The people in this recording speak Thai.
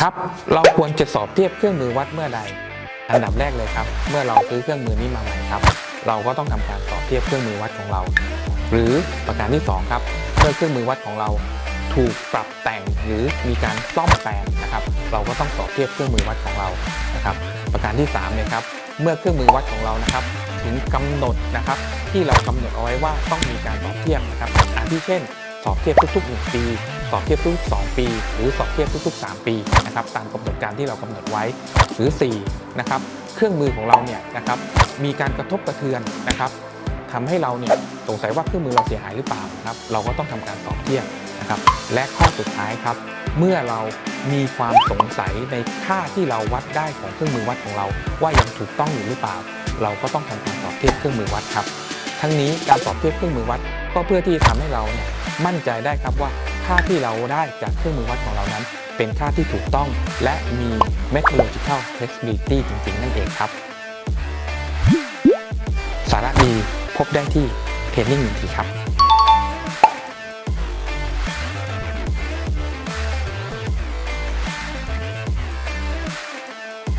ครับ เราควรจะสอบเทียบเครื่องมือวัดเมื่อใด อันดับแรกเลยครับ เมื่อเราซื้อเครื่องมือนี้มาใหม่ครับ เราก็ต้องทำการสอบเทียบเครื่องมือวัดของเรา หรือประการที่สองครับ เมื่อเครื่องมือวัดของเราถูกปรับแต่งหรือมีการซ่อมแซมนะครับ เราก็ต้องสอบเทียบเครื่องมือวัดของเรานะครับ ประการที่3เนี่ยครับ เมื่อเครื่องมือวัดของเรานะครับ ถึงกำหนดนะครับ ที่เรากำหนดเอาไว้ว่าต้องมีการสอบเทียบนะครับอาทิเช่น สอบเทียบทุกๆ 1 ปี สอบเทียบทุกๆ 2 ปี หรือสอบเทียบทุกๆ 3 ปีนะครับตามกำหนดการที่เรากำหนดไว้หรือ4นะครับเครื่องมือของเราเนี่ยนะครับมีการกระทบกระเทือนนะครับทำให้เราเนี่ยสงสัยว่าเครื่องมือเราเสียหายหรือเปล่านะครับเราก็ต้องทำการสอบเทียบนะครับและข้อสุดท้ายครับเมื่อเรามีความสงสัยในค่าที่เราวัดได้ของเครื่องมือวัดของเรา ว่ายังถูกต้องอยู่หรือเปล่า เราก็ต้องทำการสอบเทียบเครื่องมือวัดครับ ทั้งนี้การสอบเทียบเครื่องมือวัด ก็เพื่อที่จะทำให้เราเนี่ยมั่นใจได้ครับว่าค่าที่เราได้จากเครื่องมือวัดของเรานั้น เป็นค่าที่ถูกต้อง และมี methodological flexibility จริงๆ นั่นเองครับ สาระดีพบได้ที่ Training 1ทีครับ